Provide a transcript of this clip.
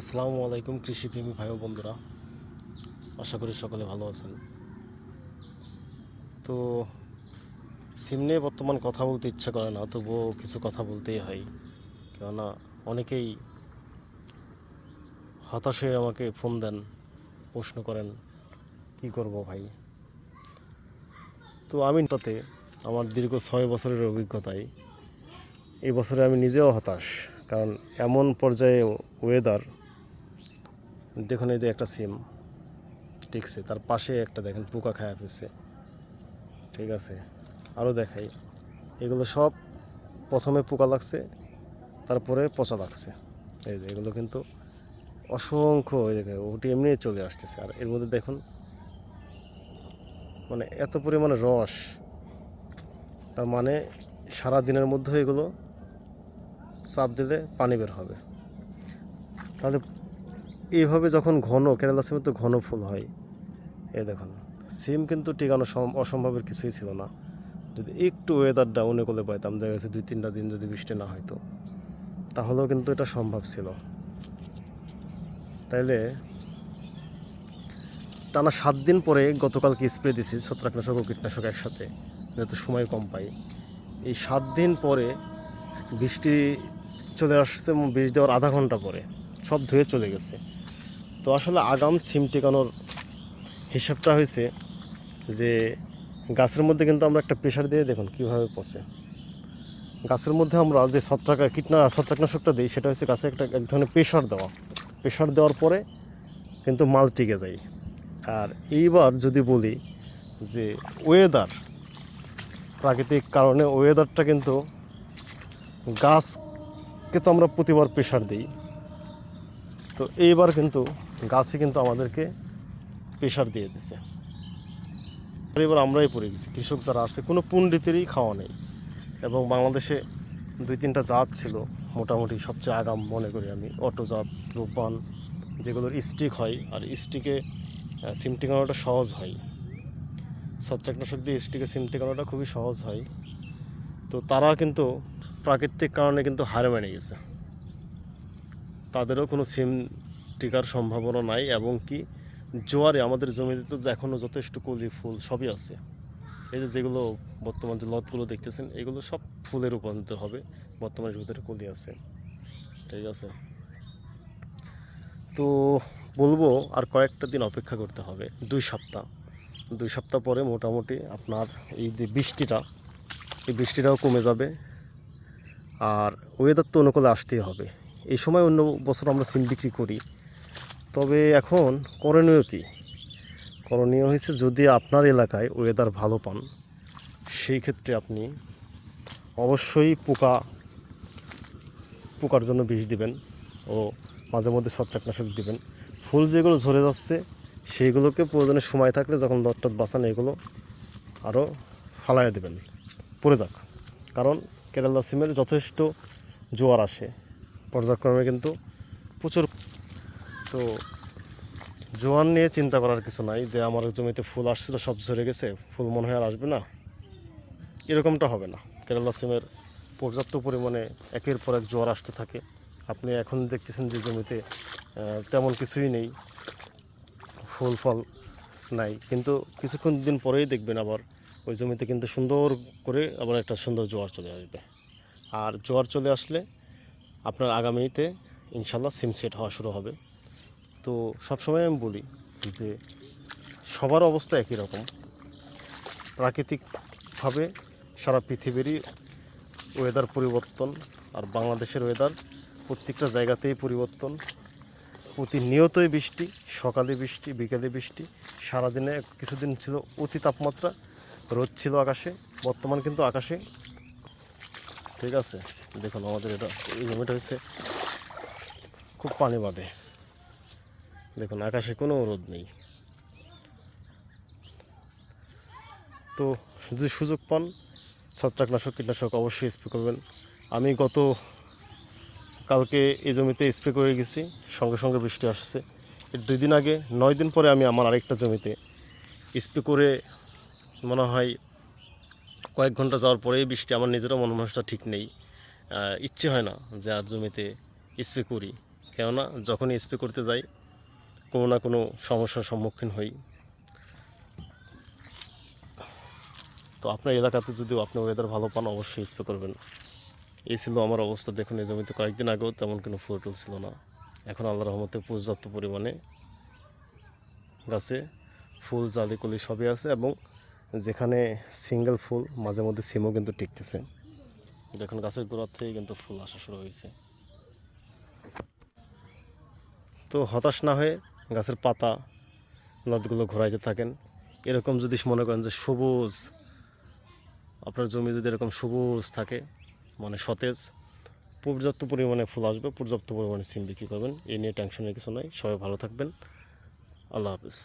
আসসালামু আলাইকুম কৃষিপ্রেমী ভাই ও বন্ধুরা। আশা করি সকলে ভালো আছেন। তো সিম নিয়ে বর্তমান কথা বলতে ইচ্ছা করে না, তবুও কিছু কথা বলতেই হয়। কেননা অনেকেই হতাশে আমাকে ফোন দেন, প্রশ্ন করেন, কি করব ভাই? তো আমি তাতে আমার দীর্ঘ ছয় বছরের অভিজ্ঞতায়, এই বছরে আমি নিজেও হতাশ, কারণ এমন পর্যায়ে ওয়েদার দেখুন এই যে একটা সিম, টিকছে। তার পাশে একটা দেখেন, পোকা খায়া ফেলছে। ঠিক আছে? আরও দেখাই। এগুলো সব প্রথমে পোকা লাগছে, তারপরে পচা লাগছে। এই যে, এগুলো কিন্তু অসংখ্য দেখে ওটি এমনি চলে আসতেছে। আর এর মধ্যে দেখুন মানে এত পরিমাণে রস। তার মানে সারা দিনের মধ্যে এগুলো চাপ দিলে পানি বের হবে। তাহলে এইভাবে যখন ঘন, কেরালা সিমে তো ঘন ফুল হয়। এ দেখুন, সিম কিন্তু টিকানো সম- অসম্ভবের কিছুই ছিল না। যদি একটু ওয়েদার ডাউনে করে পাইতাম, দেখা গেছে দুই তিনটা দিন যদি বৃষ্টি না হয়তো তাহলেও কিন্তু এটা সম্ভব ছিল। তাইলে টানা সাত দিন পরে গতকালকে স্প্রে দিছি ছত্রাকনাশক ও কীটনাশক একসাথে, যেহেতু সময় কম পাই। এই সাত দিন পরে বৃষ্টি চলে আসছে এবং দেওয়ার আধা ঘণ্টা পরে সব ধুয়ে চলে গেছে। তো আসলে আগাম সিম টেকানোর হিসাবটা হয়েছে যে গাছের মধ্যে কিন্তু আমরা একটা প্রেশার দিয়ে দেখুন কীভাবে পচে। গাছের মধ্যে আমরা যে ছত্রাক কীটনা ছত্রাকনাশকটা দিই, সেটা হচ্ছে গাছে একটা এক ধরনের প্রেশার দেওয়া। প্রেশার দেওয়ার পরে কিন্তু মাল টিকে যায়। আর এইবার যদি বলি যে ওয়েদার প্রাকৃতিক কারণে ওয়েদারটা কিন্তু গাছকে তো আমরা প্রতিবার প্রেশার দিই। তো এইবার কিন্তু গাছে কিন্তু আমাদেরকে প্রেশার দিয়ে দিছে। এবার আমরাই পড়ে গেছি। কৃষক যারা আছে, কোনো পণ্ডিতেরই খাওয়া নেই। এবং বাংলাদেশে দুই তিনটা জাত ছিল, মোটামুটি সবচেয়ে আগাম মনে করি আমি। অটো জাত রূপবান যেগুলোর স্টিক হয়, আর স্টিকে সিম টিকানোটা সহজ হয়। ছত্রাকনাশক দিয়ে স্টিকে সিম টিকানোটা খুবই সহজ হয়। তো তারা কিন্তু প্রাকৃতিক কারণে কিন্তু হারে মেনে গেছে। তাদেরও কোনো সিম টিকার সম্ভাবনা নাই এবং কি জোয়ারে আমাদের জমিতে তো এখনও যথেষ্ট কলি ফুল সবই আছে। এই যে যেগুলো বর্তমান যে লতগুলো দেখতেছেন, এগুলো সব ফুলে রূপান্তরিত হবে, বর্তমানের ভিতরে কলি আছে। ঠিক আছে? তো বলব আর কয়েকটা দিন অপেক্ষা করতে হবে, দুই সপ্তাহ। দুই সপ্তাহ পরে মোটামুটি আপনার এই যে বৃষ্টিটা, এই বৃষ্টিটাও কমে যাবে, আর ওয়েদার তো অনুকূলে আসতেই হবে। এই সময় অন্য বছর আমরা সিম বিক্রি করি। তবে এখন করণীয় কি? করণীয় হয়েছে যদি আপনার এলাকায় ওয়েদার ভালো পান, সেই ক্ষেত্রে আপনি অবশ্যই পোকা, পোকার জন্য বিষ দিবেন ও মাঝে মধ্যে ছত্রাকনাশক দিবেন। ফুল যেগুলো ঝরে যাচ্ছে, সেইগুলোকে প্রয়োজনে সময় থাকলে যখন দরটত বাঁচান এগুলো আরও ফালাইয়া দেবেন। পড়ে যাক। কারণ কেরালা সিমের যথেষ্ট জোয়ার আসে। পর্যায়ক্রমে কিন্তু প্রচুর তো জোয়ার নিয়ে চিন্তা করার কিছু নাই যে আমার জমিতে ফুল আসছিল, সব ঝরে গেছে, ফুল মনে হয় আর আসবে না। এরকমটা হবে না। কেরালা সিমের পর্যাপ্ত পরিমাণে একের পর এক জোয়ার আসতে থাকে। আপনি এখন দেখতেছেন যে জমিতে তেমন কিছুই নেই, ফুল ফল নাই। কিন্তু কিছুক্ষণ দিন পরেই দেখবেন আবার ওই জমিতে কিন্তু সুন্দর করে আবার একটা সুন্দর জোয়ার চলে আসবে। আর জোয়ার চলে আসলে আপনার আগামীতে ইনশাল্লাহ সিম সেট হওয়া শুরু হবে। তো সবসময় আমি বলি যে সবার অবস্থা একই রকম। প্রাকৃতিকভাবে সারা পৃথিবীরই ওয়েদার পরিবর্তন আর বাংলাদেশের ওয়েদার প্রত্যেকটা জায়গাতেই পরিবর্তন। প্রতিনিয়তই বৃষ্টি, সকালে বৃষ্টি, বিকেলে বৃষ্টি, সারাদিনে কিছুদিন ছিল অতি তাপমাত্রা, রোদ ছিল আকাশে, বর্তমান কিন্তু আকাশে ঠিক আছে? দেখুন, আমাদের এটা এই জমিটা হচ্ছে খুব পানি বাঁধে দেখুন, আকাশে কোনো রোদ নেই। তো যদি সুযোগ পান, ছত্রাকনাশক, কীটনাশক অবশ্যই স্প্রে করবেন। আমি গত কালকে এই জমিতে স্প্রে করে গেছি, সঙ্গে সঙ্গে বৃষ্টি আসছে। এর দুই দিন আগে, নয় দিন পরে আমি আমার আরেকটা জমিতে স্প্রে করে, মনে হয় কয়েক ঘণ্টা যাওয়ার পরেই বৃষ্টি আমার নিজেরও মন মানুষটা ঠিক নেই। ইচ্ছে হয় না যে আর জমিতে স্প্রে করি। কেননা যখনই স্প্রে করতে যাই, কোনো না কোনো সমস্যার সম্মুখীন হই। তো আপনার এলাকাতে যদি আপনি ওয়েদার ভালো পান, অবশ্যই স্প্রে করবেন। এই ছিল আমার অবস্থা। দেখুন, এই জমিতে কয়েকদিন আগেও তেমন কোনো ফুল টুল ছিল না। এখন আল্লাহ রহমতে পর্যাপ্ত পরিমাণে গাছে ফুল, জালি, কলি সবই আছে এবং যেখানে সিঙ্গেল ফুল, মাঝে মধ্যে সিমও কিন্তু টিকতেছে। দেখুন, গাছের গোড়ার থেকে কিন্তু ফুল আসা শুরু হয়েছে। তো হতাশ না হয়ে গাছের পাতা, নদগুলো ঘোরাইতে থাকেন। এরকম যদি মনে করেন যে সবুজ, আপনার জমি যদি এরকম সবুজ থাকে মানে সতেজ, পর্যাপ্ত পরিমাণে ফুল আসবে, পর্যাপ্ত পরিমাণে সিম বিক্রি করবেন। এই নিয়ে টেনশনের কিছু নাই। সবাই ভালো থাকবেন। আল্লাহ হাফিজ।